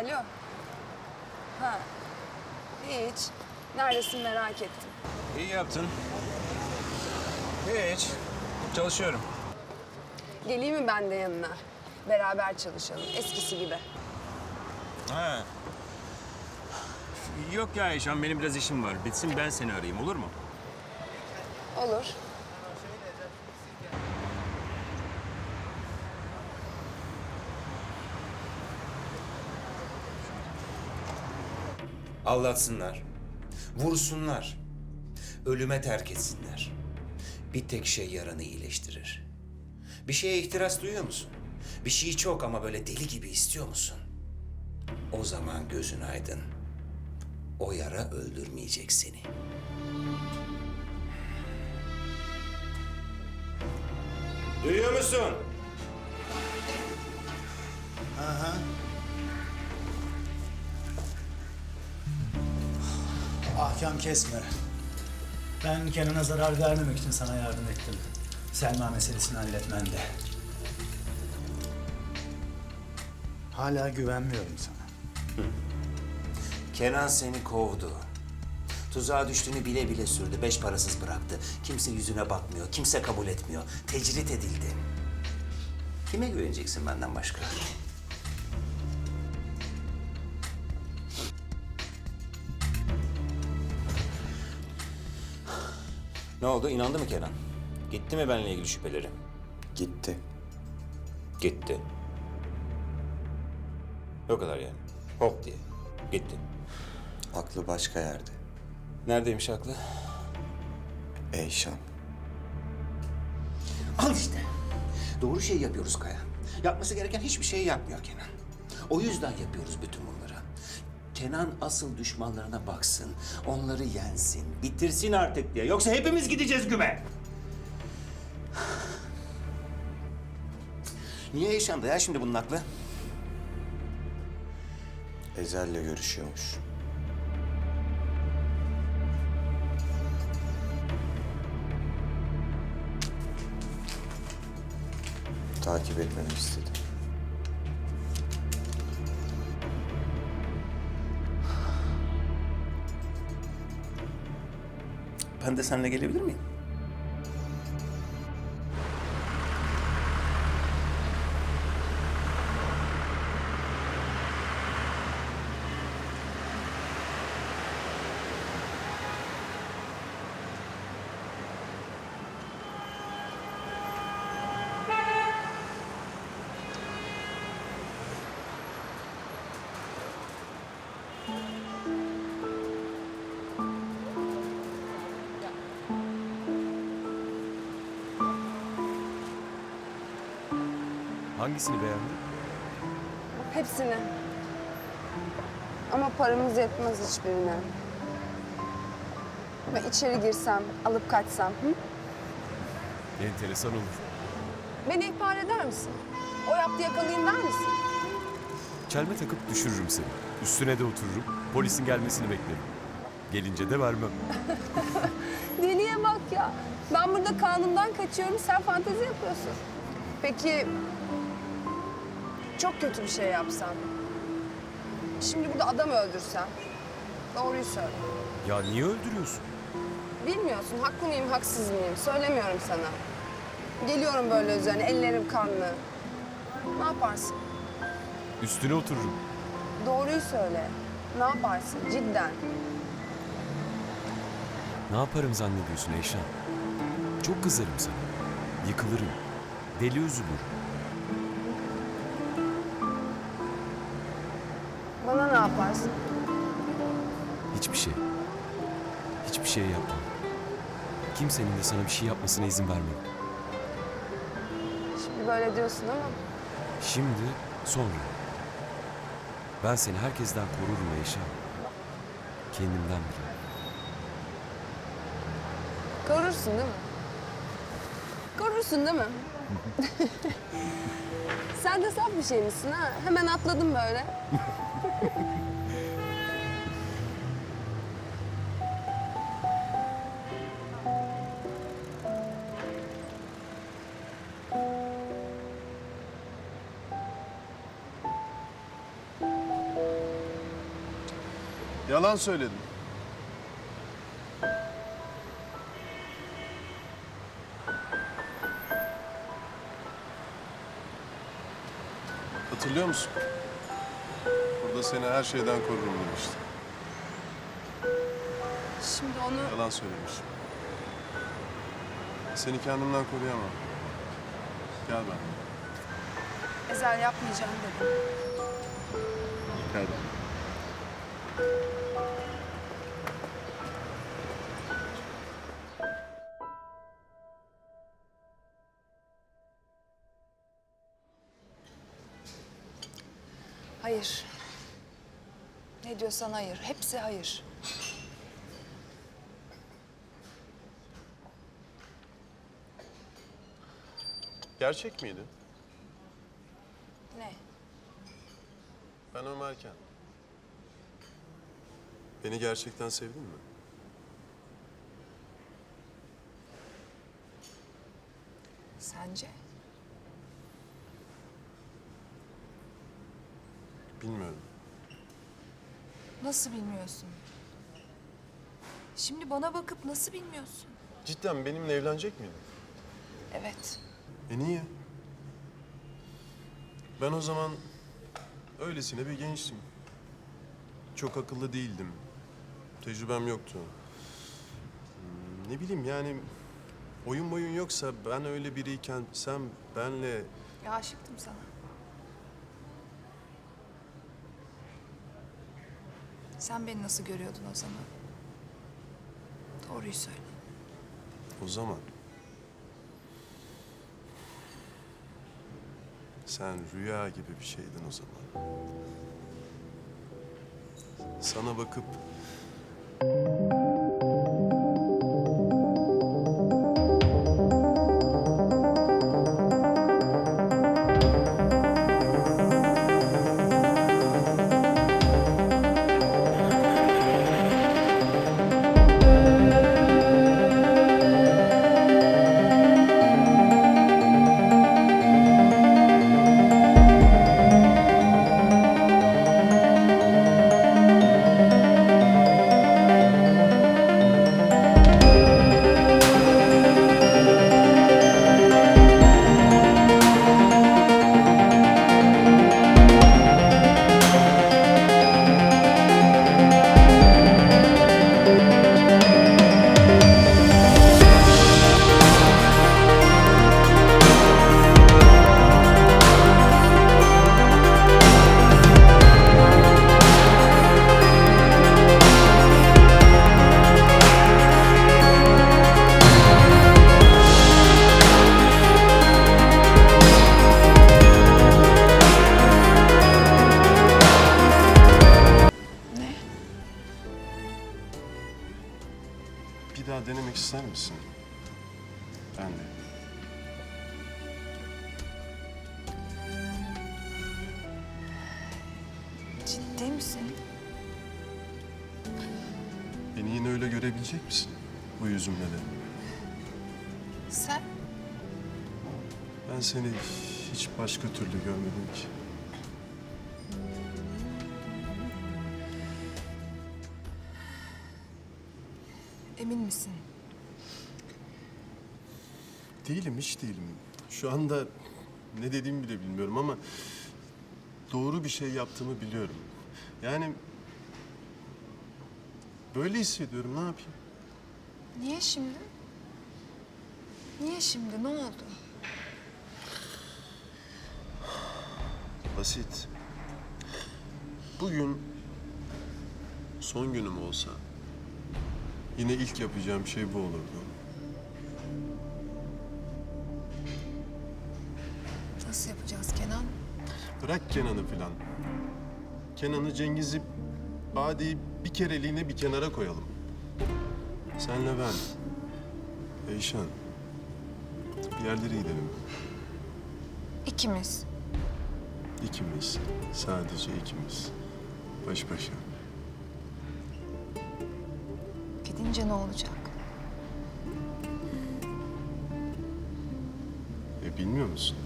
Alo. Ha. Hiç. Neredesin merak ettim. İyi yaptın. Hiç. Çalışıyorum. Geleyim mi ben de yanına? Beraber çalışalım. Eskisi gibi. Ha. Yok ya Eşan benim biraz işim var. Bitsin ben seni arayayım olur mu? Olur. Aldatsınlar, vursunlar, ölüme terk etsinler. Bir tek şey yaranı iyileştirir. Bir şeye ihtiras duyuyor musun? Bir şeyi çok ama böyle deli gibi istiyor musun? O zaman gözün aydın. O yara öldürmeyecek seni. Duyuyor musun? Ahkam kesme. Ben Kenan'a zarar vermemek için sana yardım ettim. Selma meselesini halletmende. Hala güvenmiyorum sana. Kenan seni kovdu. Tuzağa düştüğünü bile bile sürdü. Beş parasız bıraktı. Kimse yüzüne bakmıyor. Kimse kabul etmiyor. Tecrit edildi. Kime güveneceksin benden başka? Ne oldu? İnandı mı Kenan? Gitti mi benimle ilgili şüpheleri? Gitti. Gitti. O kadar yani. Hop diye. Gitti. Aklı başka yerde. Neredeymiş aklı? Eyşan. Al işte. Doğru şey yapıyoruz Kaya. Yapması gereken hiçbir şey yapmıyor Kenan. O yüzden yapıyoruz bütün bunları. Kenan asıl düşmanlarına baksın, onları yensin, bitirsin artık diye. Yoksa hepimiz gideceğiz güme. Niye yaşandı ya şimdi bunun aklı? Ezel'le görüşüyormuş. Takip etmemi istedi. Ben de seninle gelebilir miyim? Hangisini beğendin? Hepsini. Ama paramız yetmez hiçbirine. Ve içeri girsem, alıp kaçsam. Hı? Enteresan olur. Beni ihbar eder misin? O yaptı yakalayayım der misin? Çelme takıp düşürürüm seni. Üstüne de otururum. Polisin gelmesini beklerim. Gelince de vermem. Deliye bak ya. Ben burada kanundan kaçıyorum, sen fantezi yapıyorsun. Peki çok kötü bir şey yapsam? Şimdi burada adam öldürsem? Doğruyu söyle. Ya niye öldürüyorsun? Bilmiyorsun haklı mıyım, haksız mıyım? Söylemiyorum sana. Geliyorum böyle üzerine, ellerim kanlı. Ne yaparsın? Üstüne otururum. Doğruyu söyle. Ne yaparsın cidden? Ne yaparım zannediyorsun Eyşan? Çok kızarım sana. Yıkılırım. Deli üzülür. Yaparsın? Hiçbir şey. Hiçbir şey yapmam. Kimsenin de sana bir şey yapmasına izin vermem. Şimdi böyle diyorsun ama Şimdi, sonra. Ben seni herkesten korurum Eyşan. Kendimden bile. korursun değil mi? Korursun değil mi? Sen de saf bir şey misin ha? Hemen atladım böyle. Yalan söyledim. Hatırlıyor musun? Burada seni her şeyden korurum demiştim. Şimdi onu Yalan söylemişim. Seni kendimden koruyamam. Gel ben. Ezel yapmayacağım dedim. Gel ben. Ne diyorsan hayır. Hepsi hayır. Gerçek miydi? Ne? Ben Ömerken. Beni gerçekten sevdin mi? Sence? Bilmiyorum. Nasıl bilmiyorsun? Şimdi bana bakıp nasıl bilmiyorsun? Cidden benimle evlenecek miydin? Evet. E niye? Ben o zaman öylesine bir gençtim. Çok akıllı değildim. Tecrübem yoktu. Hmm, Ne bileyim yani oyun boyun yoksa ben öyle biriyken sen benle Ya aşıktım sana. Sen beni nasıl görüyordun o zaman? Doğruyu söyle. o zaman sen rüya gibi bir şeydin o zaman. Sana bakıp Ciddi misin? Beni yine öyle görebilecek misin? Bu yüzümle de. Sen? Ben seni hiç başka türlü görmedim ki. Emin misin? Değilim, hiç değilim. Şu anda ne dediğimi bile bilmiyorum ama doğru bir şey yaptığımı biliyorum. Yani böyle hissediyorum, ne yapayım? Niye şimdi? Niye şimdi? Ne oldu? Basit. Bugün son günüm olsa yine ilk yapacağım şey bu olurdu. Nasıl yapacağız Kenan? Bırak Kenan'ı filan. Kenan'ı, Cengiz'i, Bade'yi bir kereliğine bir kenara koyalım. Senle ben, Eyşan, bir yerlere gidelim. İkimiz. İkimiz, sadece ikimiz. Baş başa. Gidince ne olacak? E bilmiyor musun?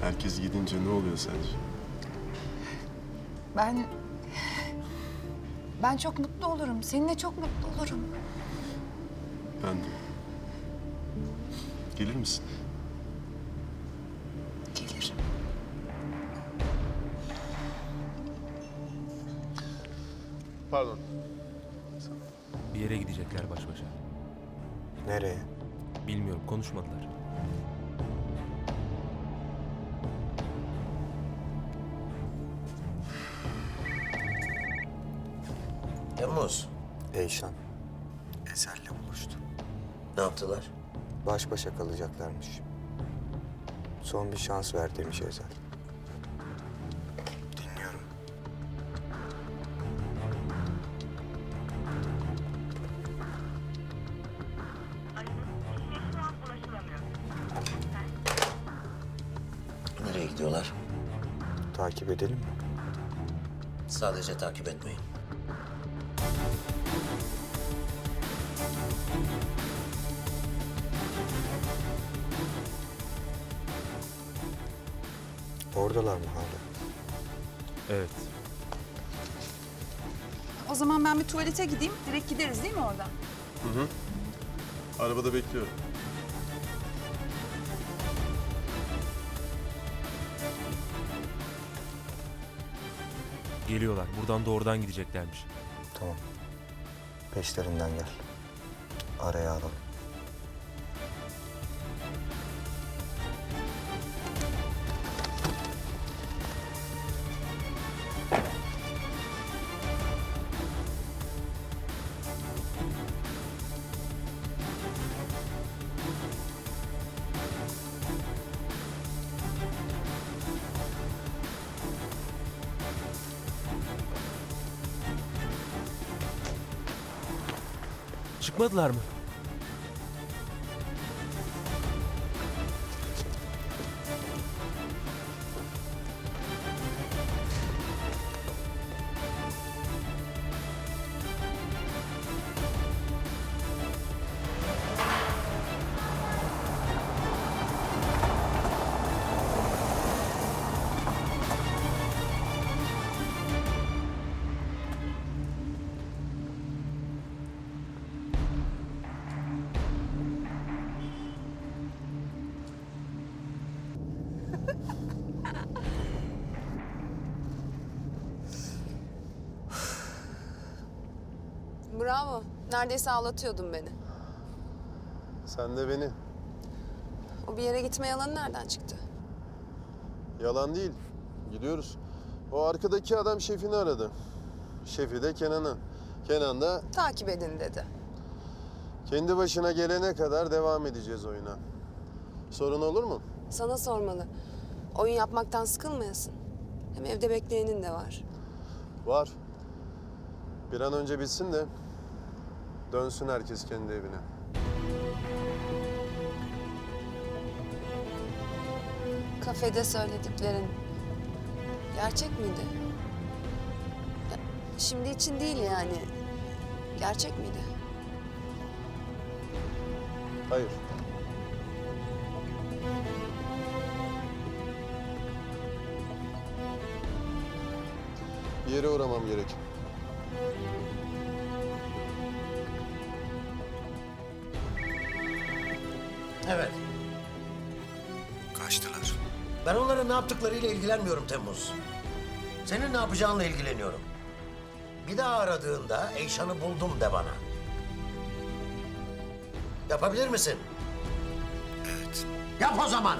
Herkes gidince ne oluyor sence? Ben Ben çok mutlu olurum. Seninle çok mutlu olurum. Ben de. Gelir misin? Gelirim. Pardon. Bir yere gidecekler baş başa. Nereye? Bilmiyorum konuşmadılar. Temmuz, Eyşan. Ezel'le buluştu. ne yaptılar? Baş başa kalacaklarmış. Son bir şans ver demiş Ezel. Dinliyorum. Nereye gidiyorlar? Takip edelim mi? Sadece takip etmeyin. Oradalar mı hala? Evet. O zaman ben bir tuvalete gideyim. Direkt gideriz değil mi oradan? Arabada bekliyorum. Geliyorlar. Buradan doğrudan gideceklermiş. Tamam. Peşlerinden gel. Araya alalım. Çıkmadılar mı? Neredeyse ağlatıyordun beni. Sen de beni. O bir yere gitme yalanı nereden çıktı? Yalan değil. Gidiyoruz. O arkadaki adam şefini aradı. Şefi de Kenan'ı. Kenan da Takip edin dedi. kendi başına gelene kadar devam edeceğiz oyuna. Sorun olur mu? Sana sormalı. Oyun yapmaktan sıkılmayasın. Hem evde bekleyenin de var. Var. Bir an önce bitsin de dönsün herkes kendi evine. Kafede söylediklerin gerçek miydi? Ya, şimdi için değil yani. Gerçek miydi? Hayır. Bir yere uğramam gerek. Evet. Kaçtılar. Ben onların ne yaptıklarıyla ilgilenmiyorum Temmuz. Senin ne yapacağınla ilgileniyorum. Bir daha aradığında Eyşan'ı buldum de bana. Yapabilir misin? Evet. Yap o zaman.